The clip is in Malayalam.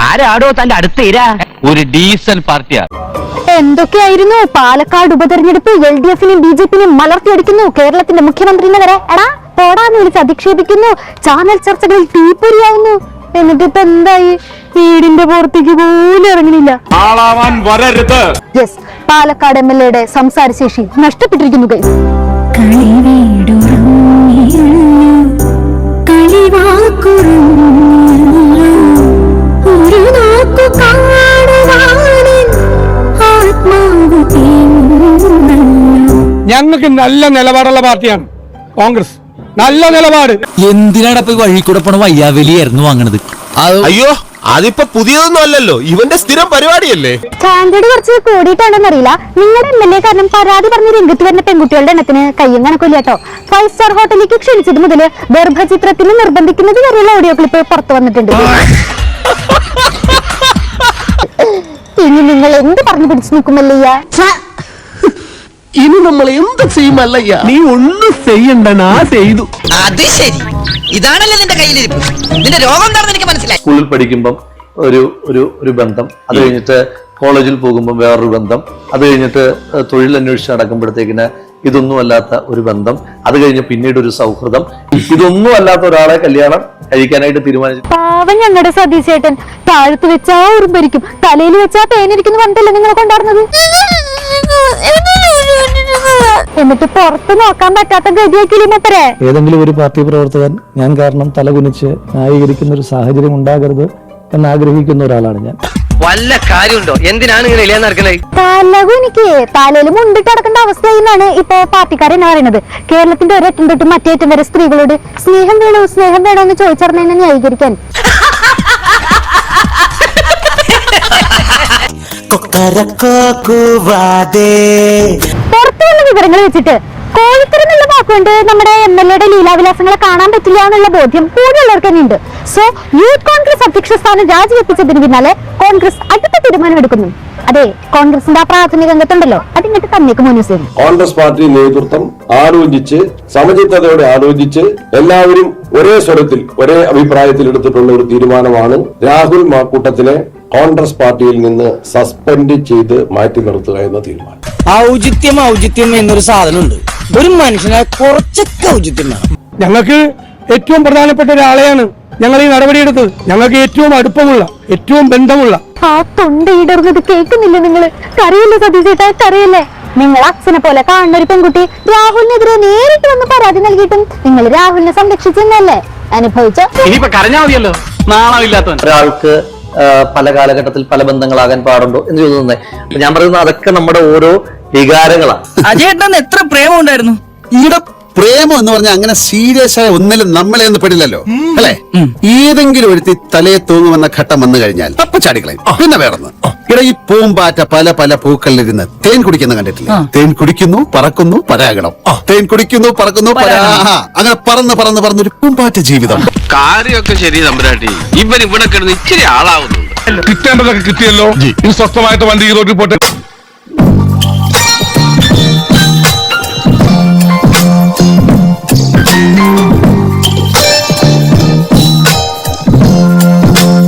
ആരാടോ തന്റെ അടുത്തേരാ? ഒരു ഡീസൽ പാർട്ടിയാ. എന്തൊക്കെയായിരുന്നു? പാലക്കാട് ഉപതെരഞ്ഞെടുപ്പ് എൽ ഡി എഫിനും ബി ജെ പിനും മലർത്തിയടിക്കുന്നു കേരളത്തിന്റെ മുഖ്യമന്ത്രിനെ വരെ എടാ പോടാന്ന് വിളിച്ച് അധിക്ഷേപിക്കുന്നു. ചാനൽ ചർച്ചകളിൽ തീപ്പൊരിയാവുന്നു. എന്നിട്ട് ഇപ്പൊ എന്തായി? വീടിന്റെ പുറത്തേക്ക് പോലും ഇറങ്ങുന്നില്ല. ആളാവാൻ വരരുത്. യെസ് പാലക്കാട് എം എൽ എയുടെ സംസാരശേഷി നഷ്ടപ്പെട്ടിരിക്കുന്നു ഗൈസ് ഞങ്ങൾക്ക് നല്ല നിലപാടുള്ള പാർട്ടിയാണ് കോൺഗ്രസ്. നല്ല നിലപാട്. എന്തിനാണ് ഇപ്പൊ ഈ വഴി കൂടെ പോണ വയ്യാവലിയായിരുന്നു വാങ്ങണത്? അയ്യോ അതിപ്പോ പുതിയതൊന്നും അല്ലല്ലോ. ഇവന്റെ സ്ഥിരം പരിപാടിയല്ലേ? സ്റ്റാൻഡേർഡ് കുറച്ച് കൂടിയിട്ടാണെന്ന് അറിയില്ല. നിങ്ങളുടെ എം എൽ എ കാരണം പരാതി പറഞ്ഞ് രംഗത്ത് വരുന്ന പെൺകുട്ടികളുടെ എണ്ണത്തിന് കയ്യും കണക്കില്ല കേട്ടോ. ഫൈവ് സ്റ്റാർ ഹോട്ടലിലേക്ക് ക്ഷണിച്ചത് മുതൽ ഗർഭചിത്രത്തിന് നിർബന്ധിക്കുന്നത് വരെയുള്ള ഓഡിയോ ക്ലിപ്പ് പുറത്തു വന്നിട്ടുണ്ട്. ഇനി നിങ്ങൾ എന്ത് പറഞ്ഞു പിടിച്ചു നിൽക്കുമല്ലയ്യ? ഇനി നമ്മൾ എന്ത് ചെയ്യുമല്ലയ്യ നീ ഒന്നും ചെയ്യണ്ട ഞാൻ ചെയ്തു. അത് ശരി. ഇതാണല്ലോ നിന്റെ കയ്യിലിരിപ്പ്. നിന്റെ രോഗം എന്താണെന്ന് എനിക്ക് മനസ്സിലായി. സ്കൂളിൽ പഠിക്കുമ്പം ഒരു ഒരു ഒരു ബന്ധം. അത് കഴിഞ്ഞിട്ട് കോളേജിൽ പോകുമ്പോൾ വേറൊരു ബന്ധം. അത് കഴിഞ്ഞിട്ട് ഏഹ്, തൊഴിൽ അന്വേഷിച്ച് നടക്കുമ്പോഴത്തേക്കിന് ഇതൊന്നും അല്ലാത്ത ഒരു ബന്ധം. അത് കഴിഞ്ഞ് പിന്നീട് ഒരു സൗഹൃദം. ഇതൊന്നും അല്ലാത്ത ഒരാളെ കല്യാണം കഴിക്കാനായിട്ട് തീരുമാനിച്ചു. പാവം ഞങ്ങളുടെ സതീശേട്ടൻ. താഴത്ത് വെച്ചാ ഉറുമ്പരിക്കും. തലയിൽ വെച്ചാ പേനിരിക്കുന്നു പറഞ്ഞിട്ടല്ലേ നിങ്ങളെ കൊണ്ടാടുന്നത്? എന്നിട്ട് പുറത്ത് നോക്കാൻ പറ്റാത്ത ഗതിയാക്കില്ലേ മൂപ്പരെ? ഏതെങ്കിലും ഒരു പാർട്ടി പ്രവർത്തകൻ ഞാൻ കാരണം തലകുനിച്ച് ന്യായീകരിക്കുന്ന ഒരു സാഹചര്യം ഉണ്ടാകരുത് എന്ന് ആഗ്രഹിക്കുന്ന ഒരാളാണ് ഞാൻ. വല്ല കാര്യമുണ്ടോ? എന്തിനാണ് ഇങ്ങനെ ഇല്ലാന്ന് നടക്കണേ? തലകുനിക്ക് തലയിൽ മുണ്ടിട്ട് നടക്കേണ്ട അവസ്ഥയെന്നാണ് എന്നാണ് ഇപ്പൊ പാർട്ടിക്കാരെന്നെ പറയുന്നത് കേരളത്തിന്റെ ഒരറ്റം തൊട്ട് മറ്റേറ്റം വരെ സ്ത്രീകളോട് സ്നേഹം വേണോ സ്നേഹം വേണോ എന്ന് ചോദിച്ചറിഞ്ഞതിനെ ന്യായീകരിക്കാൻ. പുറത്തു വന്ന വിവരങ്ങൾ വെച്ചിട്ട് കോഴിക്കര എന്നുള്ള വാക്കുകൊണ്ട് നമ്മുടെ എം എൽ എയുടെ ലീലാവിലാസങ്ങളെ കാണാൻ പറ്റില്ല എന്നുള്ള ബോധ്യം കൂടുതലുള്ളവർക്ക് തന്നെ ഉണ്ട് സോ യൂത്ത് കോൺഗ്രസ് അധ്യക്ഷ സ്ഥാനം രാജിവെപ്പിച്ചതിന് പിന്നാലെ കോൺഗ്രസ് അടുത്ത തീരുമാനമെടുക്കുന്നു. അതെ കോൺഗ്രസിന്റെ ആ പ്രാഥമിക രംഗത്തുണ്ടല്ലോ. അതിങ്ങോട്ട് തന്നേക്ക് മോനുസേന് കോൺഗ്രസ് പാർട്ടി നേതൃത്വം ആലോചിച്ച് സമചിത്തതയോടെ ആലോചിച്ച് എല്ലാവരും ഒരേ സ്വരത്തിൽ ഒരേ അഭിപ്രായത്തിൽ എടുത്തിട്ടുള്ള ഒരു തീരുമാനമാണ് രാഹുൽ മാക്കൂട്ടത്തിനെ കോൺഗ്രസ് പാർട്ടിയിൽ നിന്ന് സസ്പെൻഡ് ചെയ്ത് മാറ്റി നിർത്തുക എന്ന തീരുമാനം. ഔചിത്യം ഔചിത്യം എന്നൊരു സാധനമുണ്ട്. ഒരു മനുഷ്യനെ കുറച്ചൊക്കെ ഔചിത്യം വേണം. ഞങ്ങൾക്ക് ഏറ്റവും പ്രധാനപ്പെട്ട ഒരാളെയാണ് ഞങ്ങൾ ഈ നടപടിയെടുത്തത് ഞങ്ങൾക്ക് ഏറ്റവും അടുപ്പമുള്ള ഏറ്റവും ബന്ധമുള്ള. ആ തൊണ്ട ഇടറുന്നത് കേൾക്കുന്നില്ല നിങ്ങൾ കറിയില്ല സതീശേട്ടാ കറിയില്ലേ നിങ്ങൾ അച്ഛനെ പോലെ കാണുന്ന ഒരു പെൺകുട്ടി രാഹുലിനെതിരെ നേരിട്ട് വന്ന് പരാതി നൽകിയിട്ടും നിങ്ങൾ രാഹുലിനെ സംരക്ഷിച്ചെന്നല്ലേ? അനുഭവിച്ചോ? ഇനിയിപ്പൊ കരഞ്ഞാ മതിയല്ലോ. നാണമില്ലാത്തവൻ. ഒരാൾക്ക് പല കാലഘട്ടത്തിൽ പല ബന്ധങ്ങളാകാൻ പാടുണ്ടോ എന്ന് ചോദിക്കുന്നത് ഞാൻ പറയുന്നത് അതൊക്കെ നമ്മുടെ ഓരോ വികാരങ്ങളാണ് അജയേട്ടൻ എത്ര പ്രേമം ഉണ്ടായിരുന്നു ഇവിടെ പ്രേമം എന്ന് പറഞ്ഞാൽ അങ്ങനെ സീരിയസ് ആയ ഒന്നിലും നമ്മളെ ഒന്നും പെടില്ലല്ലോ. അല്ലെ? ഏതെങ്കിലും ഒരുത്തി തലയെ തൂങ്ങുമെന്ന ഘട്ടം വന്നു കഴിഞ്ഞാൽ അപ്പൊ ചാടിക്കളയും പിന്നെ വേറൊന്ന്. ഇവിടെ ഈ പൂമ്പാറ്റ പല പല പൂക്കളിലിരുന്ന് തേൻ കുടിക്കുന്ന കണ്ടിട്ടില്ല? തേൻ കുടിക്കുന്നു പറക്കുന്നു പരാഗണം. തേൻ കുടിക്കുന്നു പറക്കുന്നു അങ്ങനെ പറന്ന് പറന്ന് പറന്നൊരു പൂമ്പാറ്റ ജീവിതം. കാര്യമൊക്കെ ശരി തമ്പുരാട്ടി. ഇവൻ ഇവിടെ കിടന്ന് ഇച്ചിരി ആളാവുന്നുണ്ട്. കിട്ടേണ്ടതൊക്കെ കിട്ടിയല്ലോ. സ്വസ്ഥമായിട്ട് വണ്ടി ഈ റോഡിൽ പോട്ടെ.